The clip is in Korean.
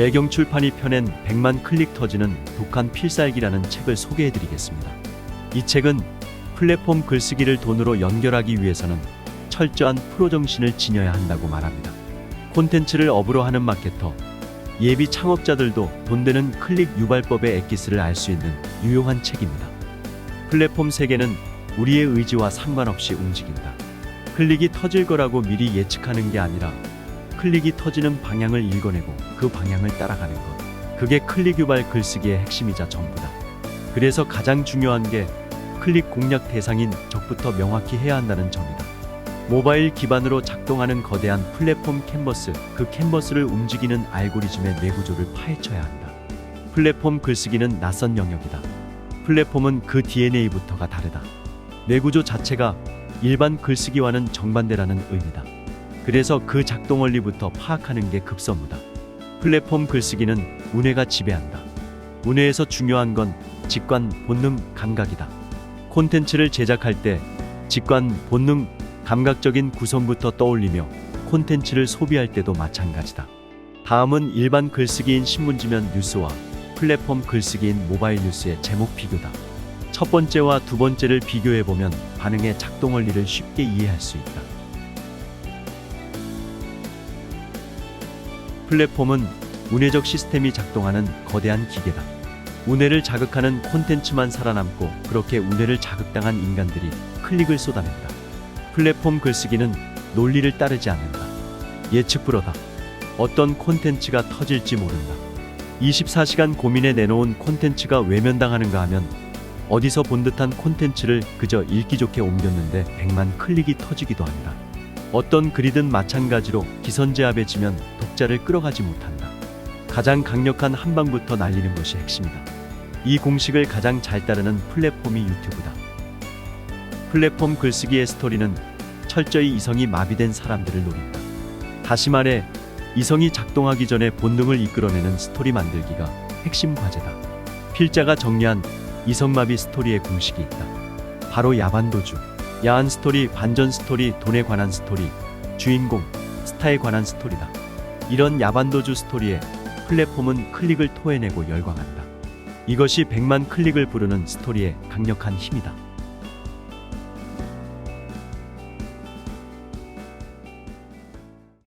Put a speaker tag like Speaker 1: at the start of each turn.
Speaker 1: 매경 출판이 펴낸 100만 클릭 터지는 독한 필살기라는 책을 소개해 드리겠습니다. 이 책은 플랫폼 글쓰기를 돈으로 연결하기 위해서는 철저한 프로 정신을 지녀야 한다고 말합니다. 콘텐츠를 업으로 하는 마케터, 예비 창업자들도 돈 되는 클릭 유발법의 엑기스를 알 수 있는 유용한 책입니다. 플랫폼 세계는 우리의 의지와 상관없이 움직인다. 클릭이 터질 거라고 미리 예측하는 게 아니라 클릭이 터지는 방향을 읽어내고 그 방향을 따라가는 것. 그게 클릭 유발 글쓰기의 핵심이자 전부다. 그래서 가장 중요한 게 클릭 공략 대상인 적부터 명확히 해야 한다는 점이다. 모바일 기반으로 작동하는 거대한 플랫폼 캔버스, 그 캔버스를 움직이는 알고리즘의 뇌구조를 파헤쳐야 한다. 플랫폼 글쓰기는 낯선 영역이다. 플랫폼은 그 DNA부터가 다르다. 뇌구조 자체가 일반 글쓰기와는 정반대라는 의미다. 그래서 그 작동 원리부터 파악하는 게 급선무다. 플랫폼 글쓰기는 운해가 지배한다. 운해에서 중요한 건 직관, 본능, 감각이다. 콘텐츠를 제작할 때 직관, 본능, 감각적인 구성부터 떠올리며 콘텐츠를 소비할 때도 마찬가지다. 다음은 일반 글쓰기인 신문지면 뉴스와 플랫폼 글쓰기인 모바일 뉴스의 제목 비교다. 첫 번째와 두 번째를 비교해 보면 반응의 작동 원리를 쉽게 이해할 수 있다. 플랫폼은 운해적 시스템이 작동하는 거대한 기계다. 운해를 자극하는 콘텐츠만 살아남고 그렇게 운해를 자극당한 인간들이 클릭을 쏟아낸다. 플랫폼 글쓰기는 논리를 따르지 않는다. 예측 불허다. 어떤 콘텐츠가 터질지 모른다. 24시간 고민해 내놓은 콘텐츠가 외면당하는가 하면 어디서 본 듯한 콘텐츠를 그저 읽기 좋게 옮겼는데 100만 클릭이 터지기도 한다. 어떤 글이든 마찬가지로 기선제압에 지면 독자를 끌어가지 못한다. 가장 강력한 한 방부터 날리는 것이 핵심이다. 이 공식을 가장 잘 따르는 플랫폼이 유튜브다. 플랫폼 글쓰기의 스토리는 철저히 이성이 마비된 사람들을 노린다. 다시 말해 이성이 작동하기 전에 본능을 이끌어내는 스토리 만들기가 핵심 과제다. 필자가 정리한 이성마비 스토리의 공식이 있다. 바로 야반도주. 야한 스토리, 반전 스토리, 돈에 관한 스토리, 주인공, 스타에 관한 스토리다. 이런 야반도주 스토리에 플랫폼은 클릭을 토해내고 열광한다. 이것이 100만 클릭을 부르는 스토리의 강력한 힘이다.